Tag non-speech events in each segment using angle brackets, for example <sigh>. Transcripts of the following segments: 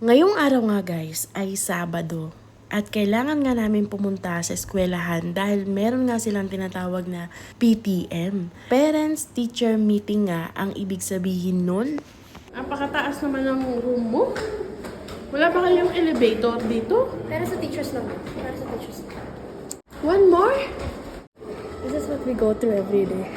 Ngayong araw nga guys ay Sabado at kailangan nga namin pumunta sa eskwelahan dahil meron nga silang tinatawag na PTM. Parents Teacher Meeting nga ang ibig sabihin nun. Napakataas naman ng room mo. Wala ba kayong elevator dito? Pero sa teachers naman. Pero sa teachers. One more? This is what we go through every day.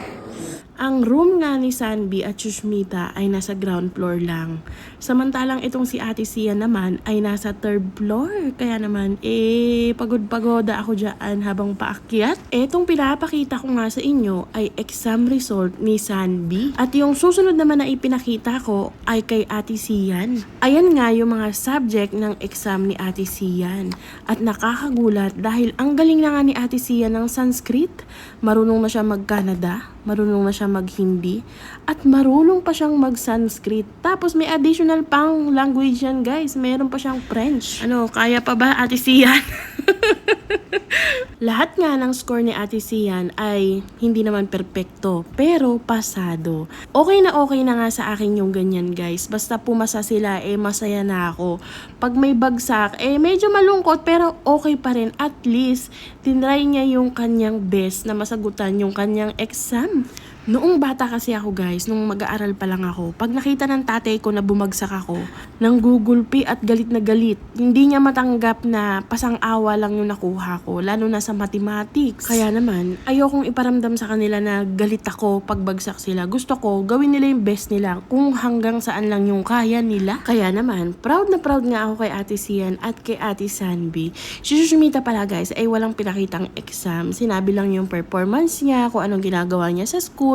Ang room nga ni Sanbi at Shushmita ay nasa ground floor lang. Samantalang itong si Ate Sia naman ay nasa third floor. Kaya naman, eh, pagod-pagoda ako dyan habang paakyat. Etong pinapakita ko nga sa inyo ay exam result ni Sanbi. At yung susunod naman na ipinakita ko ay kay Ate Sian. Ayan nga yung mga subject ng exam ni Ate Sian. At nakakagulat dahil ang galing na nga ni Ate Sian ng Sanskrit. Marunong na siya mag-Canada, marunong na siya mag-Hindi, at marunong pa siyang mag-Sanskrit. Tapos may additional pang language yan guys. Meron pa siyang French. Ano, kaya pa ba Ate Sian? <laughs> <laughs> Lahat nga ng score ni Ate Sian ay hindi naman perpekto, pero pasado. Okay na okay na nga sa akin yung ganyan guys. Basta pumasa sila, eh masaya na ako. Pag may bagsak, eh medyo malungkot pero okay pa rin. At least, tinry niya yung kanyang best na masagutan yung kanyang exam. Noong bata kasi ako guys, nung mag-aaral pa lang ako, pag nakita ng tatay ko na bumagsak ako, nang gugulpi at galit na galit, hindi niya matanggap na pasang-awa lang yung nakuha ko, lalo na sa mathematics. Kaya naman, ayokong iparamdam sa kanila na galit ako pag bagsak sila. Gusto ko, gawin nila yung best nila kung hanggang saan lang yung kaya nila. Kaya naman, proud na proud nga ako kay Ate Sian at kay Ate Sanbi. Si Shushmita pala guys, ay walang pinakitang exam. Sinabi lang yung performance niya, kung anong ginagawa niya sa school,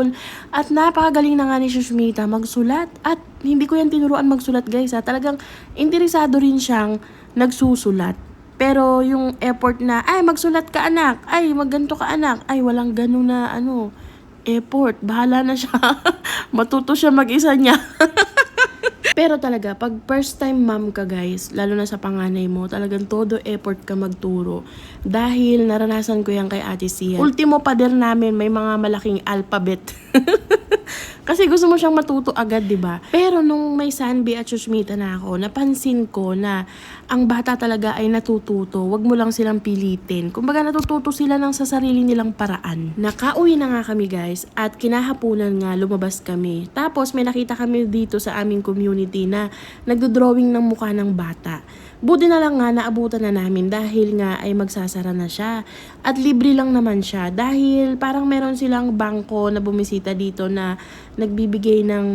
at napakagaling na nga ni Shushmita magsulat. At hindi ko yan tinuruan magsulat guys ha. Talagang interesado rin siyang nagsusulat. Pero yung effort na, ay magsulat ka anak, ay magganto ka anak, ay walang ganun na ano, effort. Bahala na siya. <laughs> Matuto siya mag-isa niya. <laughs> Pero talaga, pag first time mom ka guys, lalo na sa panganay mo, talagang todo effort ka magturo. Dahil naranasan ko yan kay Ate Sia. Ultimo pader namin, may mga malaking alphabet. <laughs> Kasi gusto mo siyang matuto agad, di ba? Pero nung may Sanbi at Shushmita na ako, napansin ko na ang bata talaga ay natututo. Huwag mo lang silang pilitin. Kumbaga natututo sila ng sa sarili nilang paraan. Nakauwi na nga kami guys at kinahapunan nga lumabas kami. Tapos may nakita kami dito sa aming community na nagdo-drawing ng mukha ng bata. Buti na lang nga naabutan na namin dahil nga ay magsasara na siya. At libre lang naman siya dahil parang meron silang bangko na bumisita dito na nagbibigay ng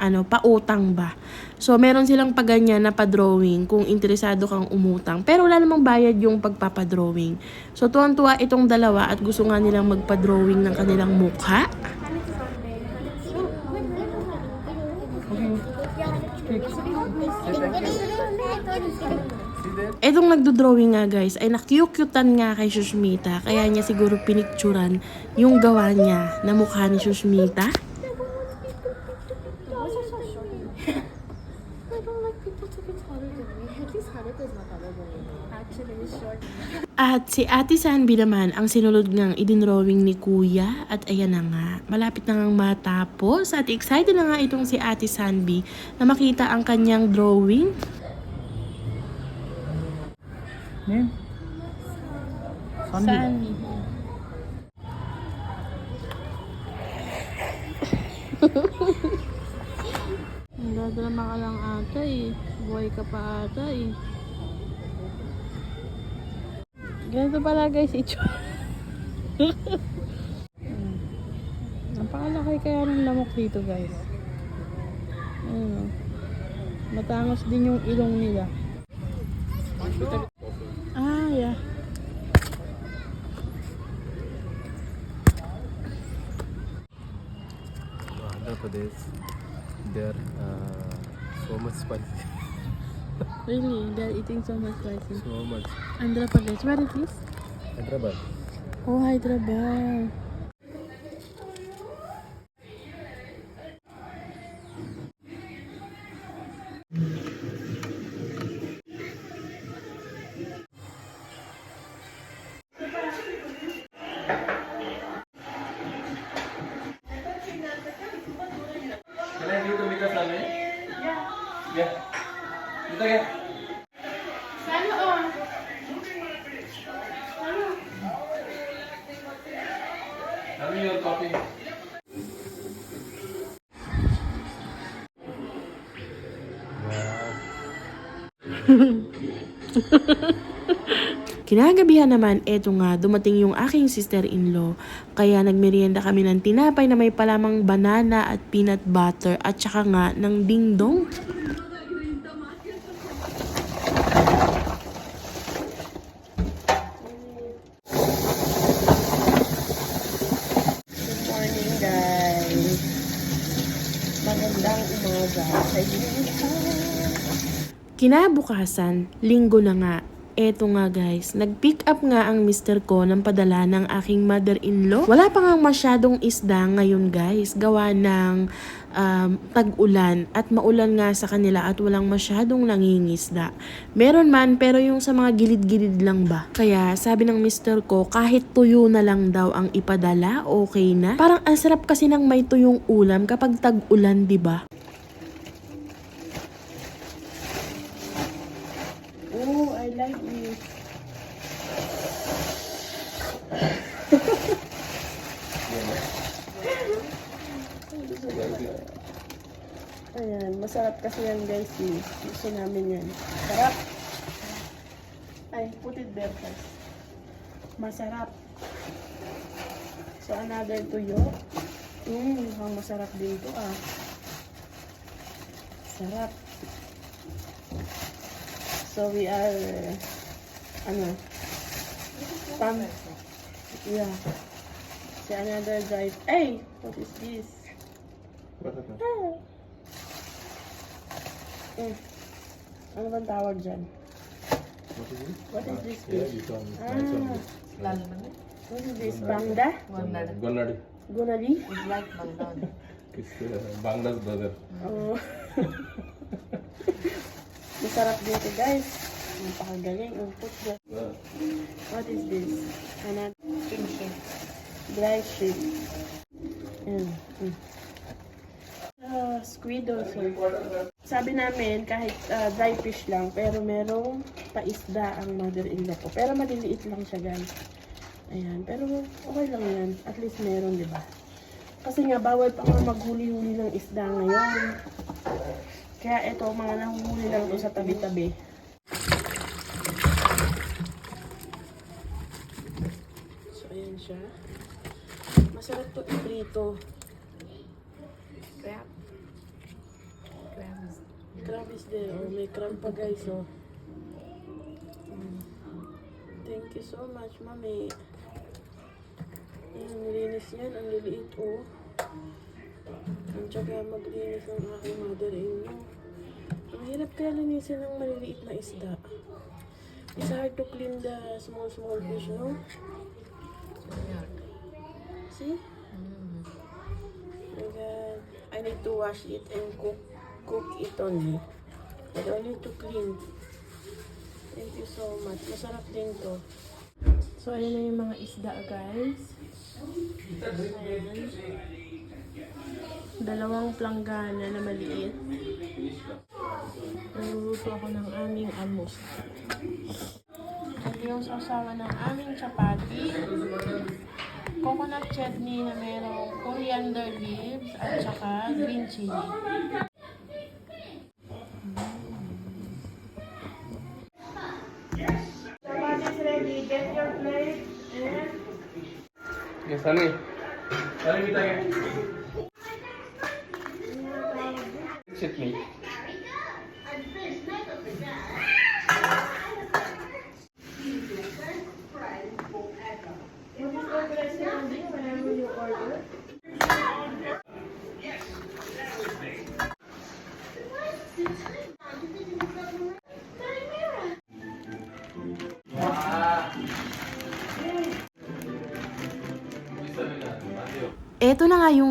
ano, pautang ba. So, meron silang paganyan na pa-drawing kung interesado kang umutang. Pero wala namang bayad yung pagpapadrawing. So, tuwang-tuwa itong dalawa at gusto nga nilang magpa-drawing ng kanilang mukha. Etong nagdo-drawing nga guys, ay nakyukyutan nga kay Shushmita. Kaya niya siguro pinicturan yung gawa niya na mukha ni Shushmita. At si Ate Sanbi naman ang sinulod ng idinrawing ni Kuya at ayan na nga, malapit na ngang matapos at excited na nga itong si Ate Sanbi na makita ang kanyang drawing. Name? Sanbi. Nagdadrama ka lang ata eh. Buhay ka pa ata eh. Ganito pala guys, itsura. <laughs> Hmm. Napakalaki kaya ng lamok dito guys. Ayun o. Matangos din yung ilong nila. Pradesh, they're uh, so much spicy. <laughs> Really? They're eating so much spicy. so much. Andhra Pradesh. Where is this? Hyderabad. Oh, Hyderabad. <laughs> Kinagabihan naman, eto nga, dumating yung aking sister-in-law. Kaya nagmerienda kami ng tinapay na may palamang banana at peanut butter at saka nga ng dingdong. Good morning guys. Magandang umaga sa inyo. Kinabukasan, linggo na nga. Eto nga guys, nag-pick up nga ang mister ko ng padala ng aking mother-in-law. Wala pa nga masyadong isda ngayon guys, gawa ng um, tag-ulan at maulan nga sa kanila at walang masyadong nangingisda. Meron man pero yung sa mga gilid-gilid lang ba. Kaya sabi ng mister ko kahit tuyo na lang daw ang ipadala, okay na. Parang ang sarap kasi ng may tuyong ulam kapag tag-ulan, ba? Oh, Like this. Ayan, masarap kasi yan guys. eh. Gusto namin yan. Sarap. Ay, put it there first. Masarap. So, another tuyo. Mmm, mukhang masarap din to ah. Sarap. So we are, ano, pam, yeah. Si another drive. Hey, what is this? What happened? Ah. Eh, ano bang tawag dyan? What is it? What is this Yeah, fish? you told me. Ah. Nice one. What is this? Bangda? Gonnadi. Gonnadi. Gunali? It's uh, Bangla's brother. Oh. <laughs> Masarap dito guys. Napakagaling. Ang putya. Uh, What is this? Another dry shrimp. Mm. Ah, squid also. Sabi namin kahit ah, dry fish lang pero merong paisda ang mother-in-law ko. Pero maliliit lang siya guys. Ayan. Pero okay lang yan. At least meron, di ba? Kasi nga bawal pa nga maghuli-huli ng isda ngayon. Kaya ito, mga nahuhuli lang to sa tabi-tabi. So, ayan siya. Masarap to iprito. Crab. Crab is there. Oh, may crab pa guys, oh. Mm. Thank you so much, mami. Ayan, nilinis yan. Ang liliit, oh. Ang tsaga maglinis ng aking mother-in-law. Ang hirap kaya linisin ng maliliit na isda. It's hard to clean the small, small fish, no? See? My God. I need to wash it and cook cook it only. I don't need to clean. Thank you so much. Masarap din to. So, ayan na yung mga isda, guys. Ayan. Dalawang planggana na maliit. Naluluto ako ng aming almus. Ito yung sasawa ng aming chapati. Coconut chutney na merong coriander leaves at saka green chili. Chapati is ready. Get your plate and Yes, Sunny. Sunny, meet again. Chutney.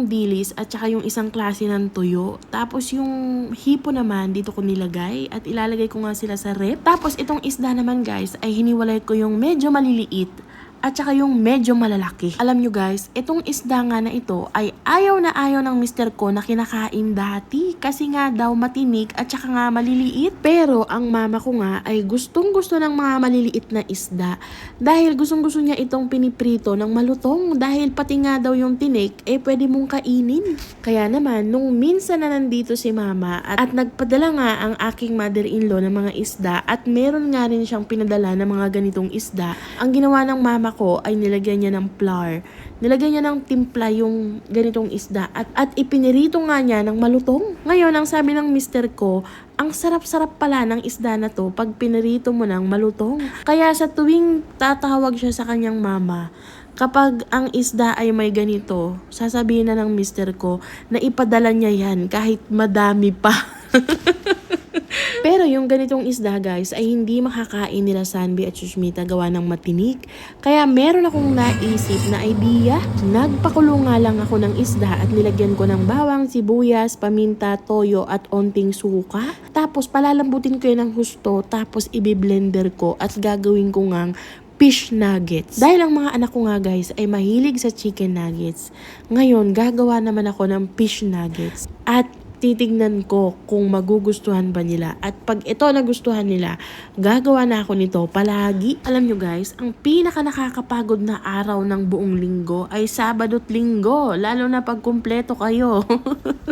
Dilis at saka yung isang klase ng tuyo. Tapos yung hipo naman, dito ko nilagay at ilalagay ko nga sila sa rep. Tapos itong isda naman guys, ay hiniwalay ko yung medyo maliliit at saka yung medyo malalaki. Alam nyo guys, itong isda nga na ito ay ayaw na ayaw ng mister ko na kinakain dati kasi nga daw matinik at saka nga maliliit. Pero ang mama ko nga ay gustong gusto ng mga maliliit na isda dahil gustong gusto niya itong piniprito ng malutong dahil pati nga daw yung tinik eh pwede mong kainin. Kaya naman, nung minsan na nandito si mama at, at nagpadala nga ang aking mother-in-law ng mga isda at meron nga rin siyang pinadala ng mga ganitong isda, ang ginawa ng mama ko ay nilagyan niya ng flour. Nilagyan niya ng timpla yung ganitong isda at, at ipinirito nga niya ng malutong. Ngayon, ang sabi ng mister ko, ang sarap-sarap pala ng isda na to pag pinirito mo ng malutong. Kaya sa tuwing tatawag siya sa kanyang mama, kapag ang isda ay may ganito, sasabihin na ng mister ko na ipadala niya yan kahit madami pa. <laughs> <laughs> Pero yung ganitong isda guys ay hindi makakain nila Sanbi at Sushmita gawa ng matinik. Kaya meron akong naisip na idea. Nagpakulo nga lang ako ng isda at nilagyan ko ng bawang, sibuyas, paminta, toyo at onting suka. Tapos palalambutin ko yan ng husto tapos ibiblender ko at gagawin ko ngang fish nuggets. Dahil ang mga anak ko nga guys ay mahilig sa chicken nuggets. Ngayon, gagawa naman ako ng fish nuggets. At titignan ko kung magugustuhan ba nila. At pag ito nagustuhan nila, gagawa na ako nito palagi. Alam nyo guys, ang pinaka nakakapagod na araw ng buong linggo ay Sabado't Linggo. Lalo na pag kumpleto kayo.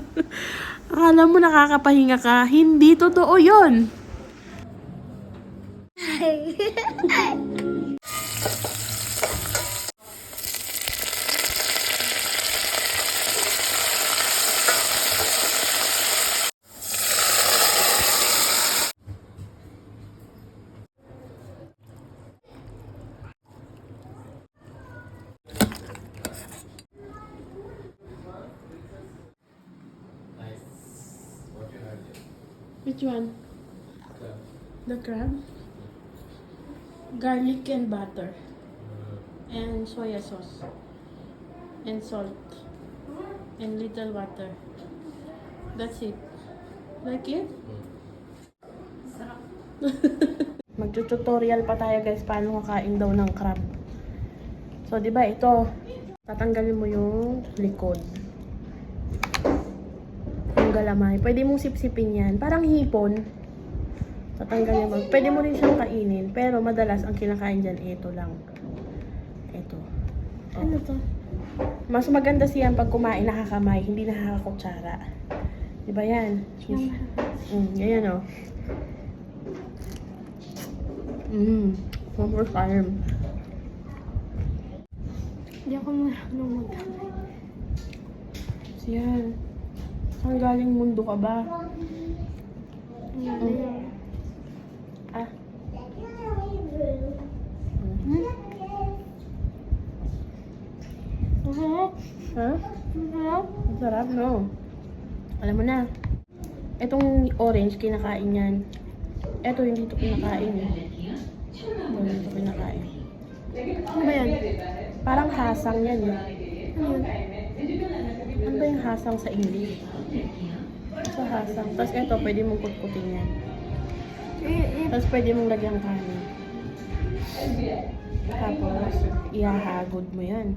<laughs> Akala mo nakakapahinga ka, hindi totoo yon. <laughs> Which one? The crab? Garlic and butter. And soya sauce. And salt. And little water. That's it. Like it? <laughs> Magtututorial pa tayo guys paano kakain daw ng crab. So, di ba ito, tatanggalin mo yung likod. Yung galamay. Pwede mong sipsipin yan. Parang hipon. Tatanggalin mo. Pwede mo rin siyang kainin. Pero madalas ang kinakain dyan, ito lang. Ito. Oh. Ano to? Mas maganda siyan pag kumain nakakamay, hindi nakakakutsara. Di ba yan? Mm, ganyan o. Mm, one more time. Hindi ako marunong magkamay. Siyan. Saan galing mundo ka ba? Mm. Ah. Masarap. Ha? Masarap. Ang sarap, no? Alam mo na. Itong orange, kinakain yan. Ito, hindi ito kinakain. eh. Ito, hindi ito kinakain. Ano ba yan? Parang hasang yan. Eh. Ano yun? Hasang sa English? Sa hasang. Tapos ito, pwede mong kutkutin yan. Tapos pwede mong lagyan kanin. Tapos, ihahagod mo yan.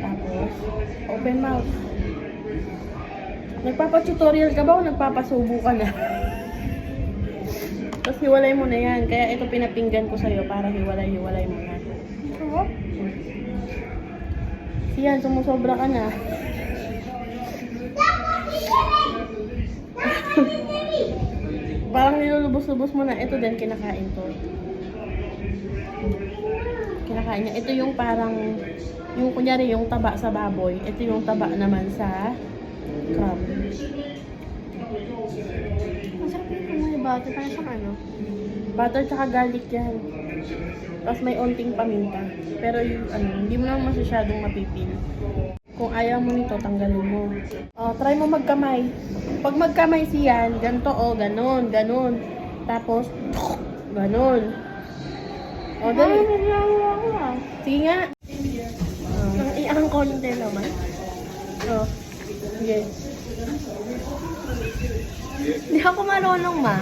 Tapos, open mouth. Nagpapa-tutorial ka ba o nagpapasubo ka na? <laughs> Tapos hiwalay mo na yan. Kaya ito pinapinggan ko sa'yo para hiwalay-hiwalay mo na. sarap. Siyan, sumusobra ka na. <laughs> Parang nilulubos-lubos mo na. Ito din, kinakain to. Kinakain niya. Ito yung parang, yung kunyari yung taba sa baboy. Ito yung taba naman sa crab. Masarap yung may butter. Parang siyang ano? Butter tsaka garlic yan. Tapos may onting paminta. Pero yung ano, hindi mo naman masyadong mapipil. Kung ayaw mo nito, tanggalin mo. Oh, try mo magkamay. Pag magkamay siyan, ganito oh, ganon, ganon. Tapos, <tsk> ganon. O, oh, Ay, dali. ah. Sige nga. Oh, Ang iang konti naman. oh. Sige. Hindi ako marunong ma.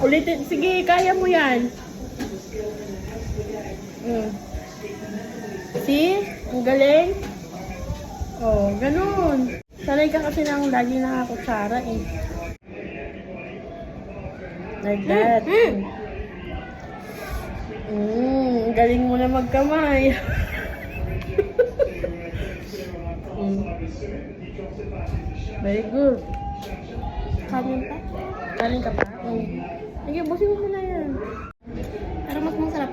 Ulitin. Sige, kaya mo yan. Mm. See? Ang galing. Oh, ganun. Sanay ka kasi nang lagi nakakutsara eh. Like that. Mm, ang galing mo na magkamay. <laughs> mm. Very good. Kanin pa? Kanin ka pa? Mm. Sige, busin mo na yan.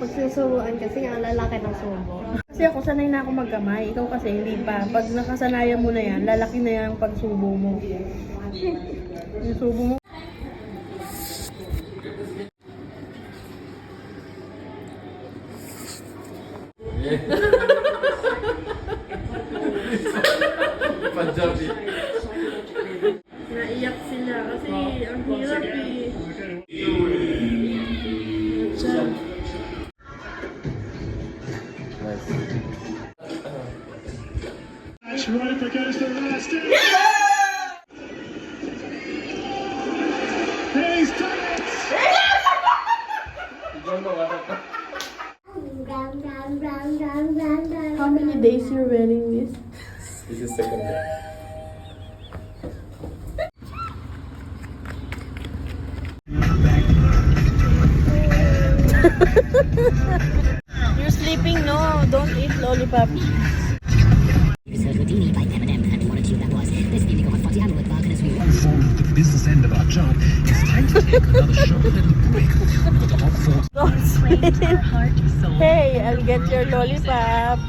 Masarap pag sinusubuan kasi ang lalaki ng subo. Kasi ako sanay na ako magkamay. Ikaw kasi hindi pa. Pag nakasanayan mo na yan, lalaki na yan ang pagsubo mo. <laughs> Yung subo mo. <laughs> Punjabi. The business end of our job. It's time to take another shot at the break with the hot thought. Hey, I'll get your lollipop.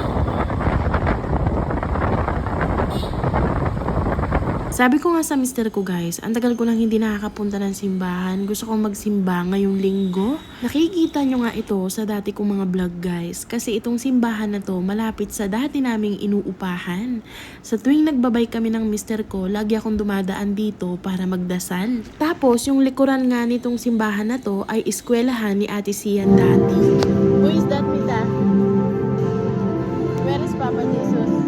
<laughs> Sabi ko nga sa mister ko guys, ang tagal ko nang hindi nakakapunta ng simbahan. Gusto kong magsimba ngayong linggo. Nakikita nyo nga ito sa dati kong mga vlog guys. Kasi itong simbahan na to malapit sa dati naming inuupahan. Sa tuwing nagbabay kami ng mister ko, lagi akong dumadaan dito para magdasal. Tapos yung likuran nga nitong simbahan na to ay eskwelahan ni Ate Sian dati. Who is that, Mita? Where is Papa Jesus?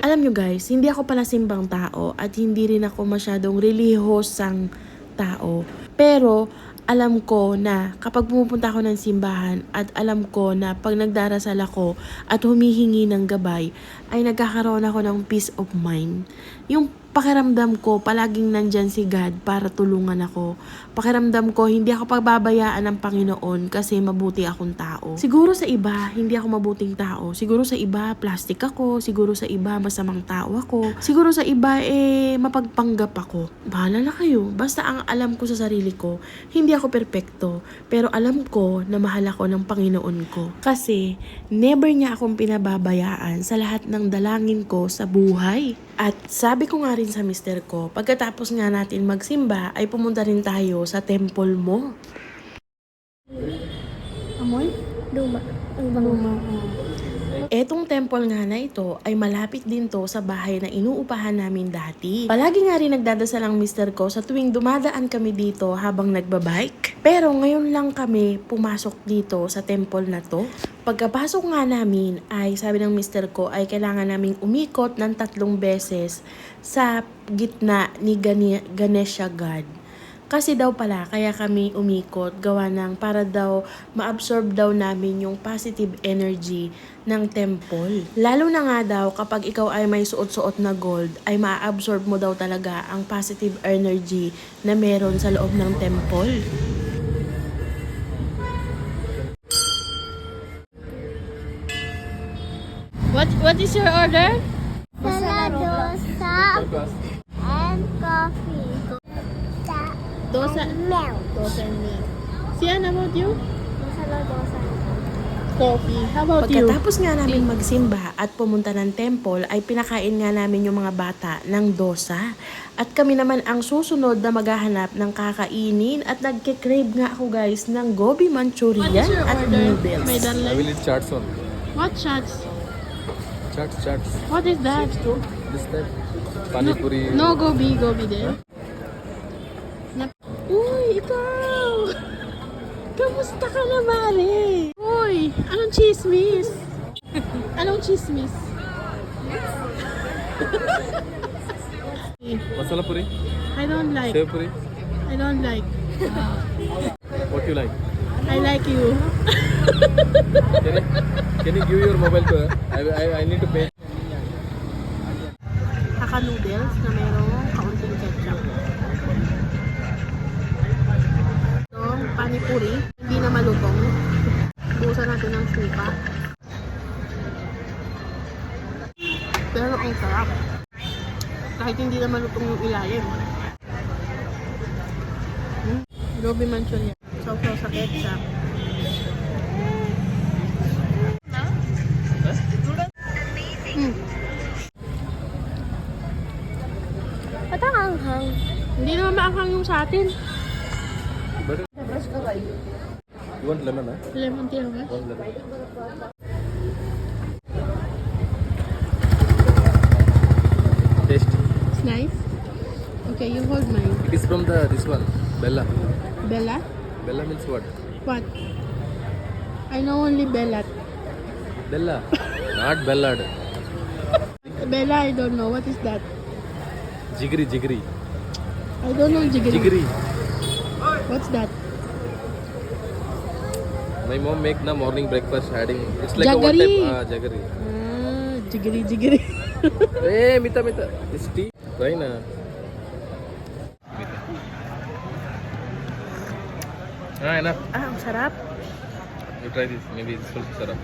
Alam nyo guys, hindi ako pala simbang tao at hindi rin ako masyadong relihosang tao. Pero alam ko na kapag pumupunta ako ng simbahan at alam ko na pag nagdarasal ako at humihingi ng gabay, ay nagkakaroon ako ng peace of mind. Yung pakiramdam ko, palaging nandyan si God para tulungan ako. Pakiramdam ko, hindi ako pagbabayaan ng Panginoon kasi mabuti akong tao. Siguro sa iba, hindi ako mabuting tao. Siguro sa iba, plastic ako. Siguro sa iba, masamang tao ako. Siguro sa iba, eh, mapagpanggap ako. Bahala na kayo. Basta ang alam ko sa sarili ko, hindi ako perpekto. Pero alam ko na mahal ako ng Panginoon ko. Kasi, never niya akong pinababayaan sa lahat ng dalangin ko sa buhay. At sabi ko nga rin sa mister ko, pagkatapos nga natin magsimba, ay pumunta rin tayo sa temple mo. Amoy? Luma. Ang bango. Etong temple nga na ito ay malapit din to sa bahay na inuupahan namin dati. Palagi nga rin nagdadasal ang mister ko sa tuwing dumadaan kami dito habang nagbabike. Pero ngayon lang kami pumasok dito sa temple na to. Pagkapasok nga namin ay sabi ng mister ko ay kailangan naming umikot ng tatlong beses sa gitna ni Gane- Ganesha God. Kasi daw pala, kaya kami umikot, gawa ng para daw ma-absorb daw namin yung positive energy ng temple. Lalo na nga daw, kapag ikaw ay may suot-suot na gold, ay ma-absorb mo daw talaga ang positive energy na meron sa loob ng temple. What what is your order? Saladosa and coffee. Dosa. Milk. Dosa and milk. Sian, about you? Saladosa. Coffee. How about you? Pagkatapos nga namin magsimba at pumunta ng temple ay pinakain nga namin yung mga bata ng dosa. At kami naman ang susunod na maghahanap ng kakainin at nagkikrave nga ako guys ng gobi manchurian at noodles. May I will eat chaats only. What shots? Chaats, chaats. What is that? This type. Pani puri. No gobi, gobi there. Na- Uy, ikaw! <laughs> Kamusta ka na, Mare? Uy, anong chismis? <laughs> anong chismis? <laughs> Masala puri. I don't like. Sev puri. I don't like. What you like? I like you. Can you, can you give your mobile to her? I, I, I need to pay. Haka noodles na mayroong panipuri, hindi na malutong. Buusan natin ng suka. Pero ang sarap. Kahit hindi na malutong yung ilalim. Hmm? Gobi Manchurian. Sausaw sa ketchup. Hmm. Ba't ang anghang? Hindi naman maanghang yung sa atin. You want lemon, huh? Lemon tea ba? One lemon. Taste. It's nice. Okay, you hold mine. It is from the this one, Bella. Bella? Bella means what? What? I know only Bellat. Bella, not Bellad. Bella, I don't know. What is that? Jigri, jigri, I don't know jiggery. My mom make the morning breakfast adding. It's like a one type. Ah, jaggery. Ah, jiggery, jiggery. hey, Mita, Mita. This tea. Try na. Ah, enough. ah, sarap. You try this. Maybe will be syrup.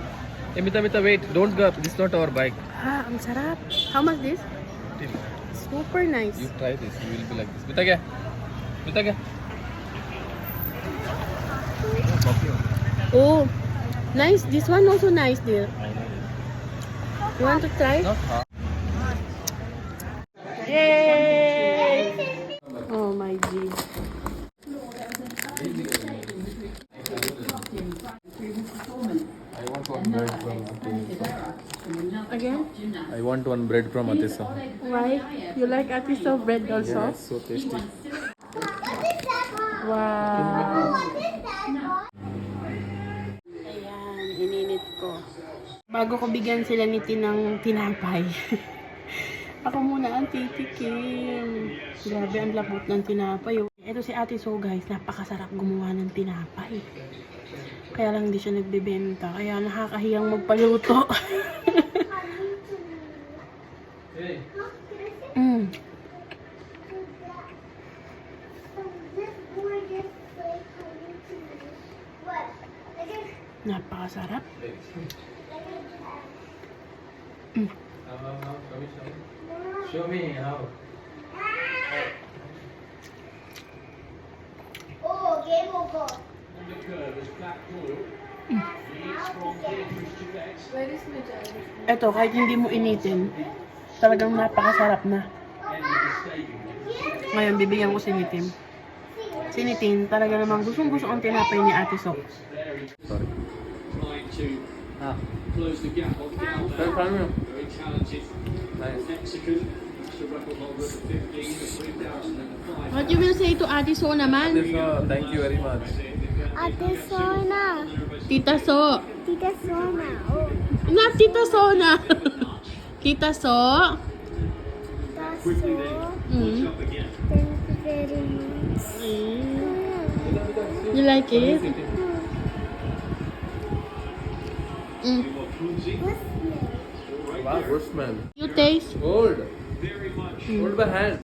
Hey, Mita, Mita, wait. Don't go. This is not our bike. Ah, ang sarap. How much this? Super nice. You try this. You will be like this. Mita, kya? Mita, kya? Oh, nice. This one also nice, dear. You want to try? Yay! Oh my G. I want one bread from Again? I want one bread from Atisa. Why? You like atiso bread also? Yeah, it's so tasty. Wow. Bago ko bigyan sila ni Tinang tinapay. <laughs> Ako muna ang titikim. Grabe, ang labot ng tinapay. oh. Ito si Ate So guys, napakasarap gumawa ng tinapay. Kaya lang hindi siya nagbebenta. Kaya nakakahiyang magpaluto. <laughs> mm. Napakasarap. Show me how. Ito, kahit hindi mo initin, talagang napakasarap na. Ngayon, bibigyan ko si Nitin. Si Nitin, talaga namang gustong gusto ang tinapay ni Ate Sok. Sorry. Ah. close the gap on the record holder of the 15 of 2005. What you will say to Ate So naman? Atisa, thank you very much. Ate Sona. Tita So. Tita Sona. Oh, Not Tita Sona. <laughs> Tita So. that's so. Mm. Thank you very much. You like it? Mm. Wow, good smell. You taste? Hold. Hold my hand.